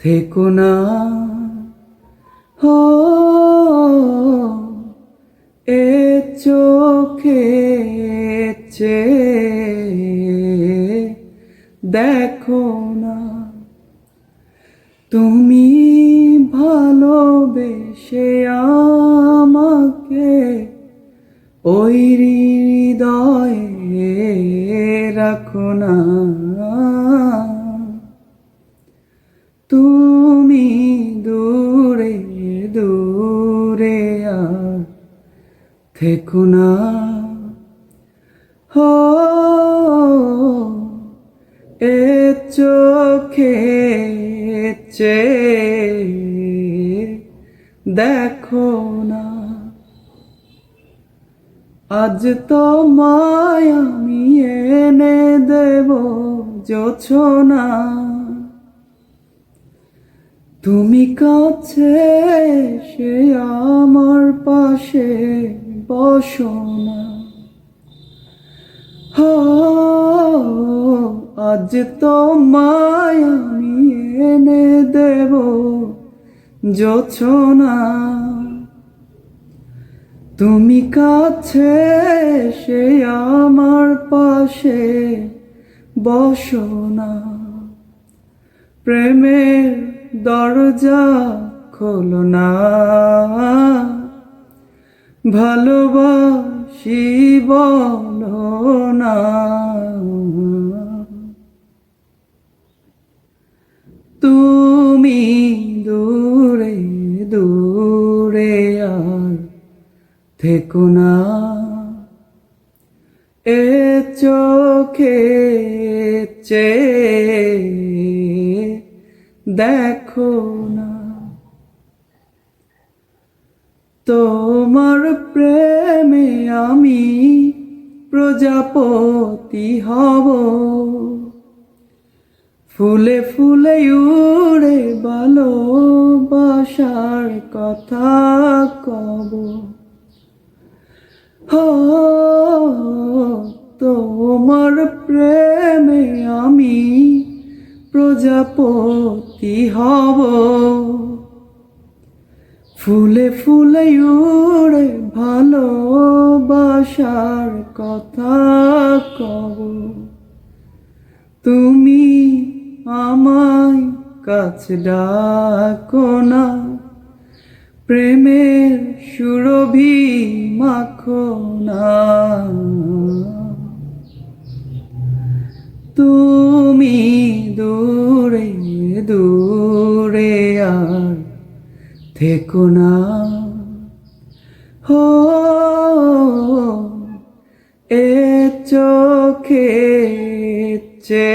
থেকো না। হো এ চোখে চে, দেখো না। তুমি ভালোবেসে আমাকে ওই হৃদয়ে রাখো না। তুমি দূরে দূরে আর থেকো না। হো, এ চোখে চেয়ে দেখো না। আজ তো মায় আমি এনে দেব না। তুমি কাছে সে আমার পাশে বসো না। আজ তো আমি এনে দেব না তুমি কাছে সে আমার পাশে বসো না। প্রেমের দরজা খোলো না। ভালোবাসি বলো না। তুমি দূরে দূরে আর থেকো না। এ চোখে চেয়ে দেখো না। তোমার প্রেমে আমি প্রজাপতি হব। ফুলে ফুলে উড়ে ভালোবাসার কথা কব। তোমার প্রেমে আমি প্রজাপতি হব। ফুলে ফুলে উড়ে ভালোবাসার কথা কব। তুমি আমায় কাছ ডাকো না প্রেমের থেকো না। হো এ চোখে চে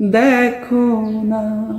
দেখো দেখ